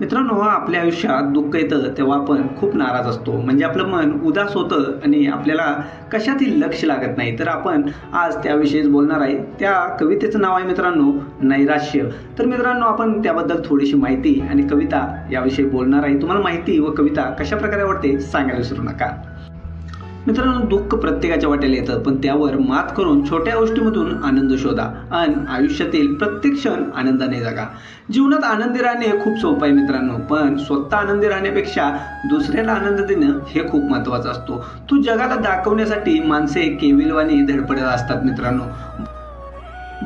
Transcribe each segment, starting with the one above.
मित्रांनो आपल्या आयुष्यात दुःख येतं तेव्हा आपण खूप नाराज असतो. म्हणजे आपलं मन उदास होतं आणि आपल्याला कशातही लक्ष लागत नाही. तर आपण आज त्याविषयीच बोलणार आहे. त्या कवितेचं नाव आहे मित्रांनो नैराश्य. तर मित्रांनो आपण त्याबद्दल थोडीशी माहिती आणि कविता याविषयी बोलणार आहे. तुम्हाला माहिती व कविता कशा प्रकारे आवडते सांगायला विसरू नका. मित्रांनो दुःख प्रत्येकाच्या वाटेला येतं पण त्यावर मात करून छोट्या गोष्टीमधून आनंद शोधा आणि आयुष्यातील प्रत्येक क्षण आनंदाने जगा. जीवनात आनंदी राहणे खूप सोपं आहे मित्रांनो पण स्वतः आनंदी राहण्यापेक्षा दुसऱ्याला आनंद देणं हे खूप महत्त्वाचं असतो. तू जगाला दाखवण्यासाठी माणसे केविलवाणी धडपडत असतात मित्रांनो.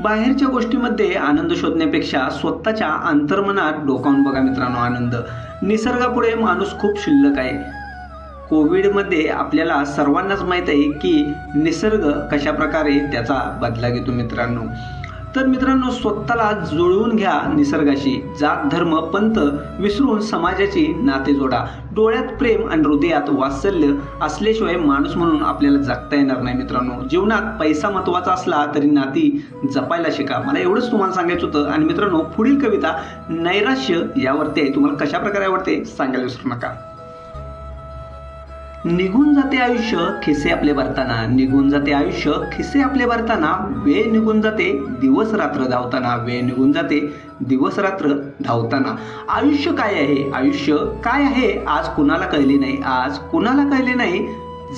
बाहेरच्या गोष्टीमध्ये आनंद शोधण्यापेक्षा स्वतःच्या अंतर्मनात डोकावून बघा मित्रांनो आनंद. निसर्गापुढे माणूस खूप शिल्लक आहे. कोविडमध्ये आपल्याला सर्वांनाच माहीत आहे की निसर्ग कशा प्रकारे त्याचा बदला घेतो मित्रांनो. तर मित्रांनो स्वतःला जुळवून घ्या निसर्गाशी. जात धर्म पंथ विसरून समाजाची नाते जोडा. डोळ्यात प्रेम आणि हृदयात वात्सल्य असल्याशिवाय माणूस म्हणून आपल्याला जगता येणार नाही मित्रांनो. जीवनात पैसा महत्त्वाचा असला तरी नाती जपायला शिका. मला एवढंच तुम्हाला सांगायचं होतं आणि मित्रांनो पुढील कविता नैराश्य यावरती आहे. तुम्हाला कशा प्रकारे आवडते सांगायला विसरू नका. निघून जाते आयुष्य खिसे आपले भरताना. निघून जाते आयुष्य खिसे आपले भरताना. वेळ निघून जाते दिवस रात्र धावताना. वेळ निघून जाते दिवस रात्र धावताना. आयुष्य काय आहे? आयुष्य काय आहे? आज कुणाला कळले नाही. आज कुणाला कळले नाही?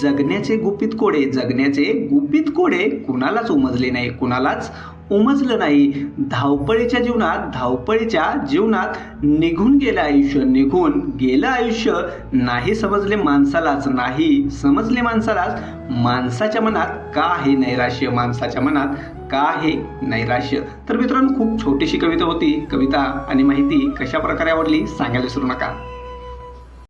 जगण्याचे गुपित कोडे. जगण्याचे गुपित कोडे कुणालाच उमजले नाही. कुणालाच उमजलं नाही. धावपळीच्या जीवनात धावपळीच्या जीवनात निघून गेलं आयुष्य. निघून गेलं आयुष्य नाही समजले माणसालाच नाही समजले माणसालाच. माणसाच्या मनात का आहे नैराश्य? माणसाच्या मनात का आहे नैराश्य? तर मित्रांनो खूप छोटीशी कविता होती. कविता आणि माहिती कशा प्रकारे आवडली सांगायला विसरू नका.